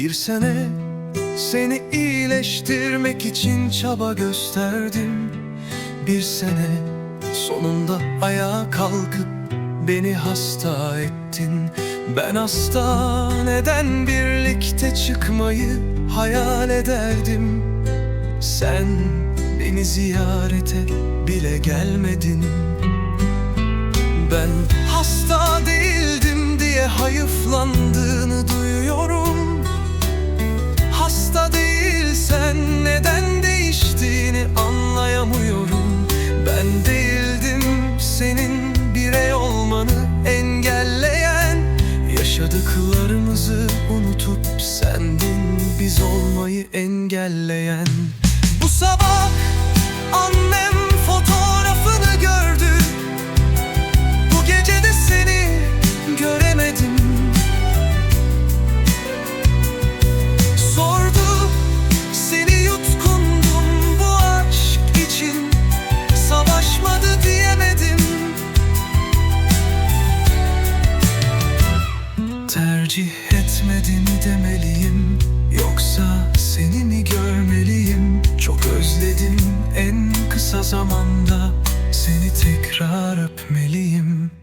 Bir sene seni iyileştirmek için çaba gösterdim. Bir sene sonunda ayağa kalkıp beni hasta ettin. Ben hastaneden birlikte çıkmayı hayal ederdim. Sen beni ziyarete bile gelmedin. Ben hasta değildim diye hayıflandığını biz olmayı engelleyen. Bu sabah annem fotoğrafını gördü. Bu gece de seni göremedim. Sordu seni yutkundum bu aşk için. Savaşmadı diyemedim. Tercih etmedin demeliyim zamanda seni tekrar öpmeliyim.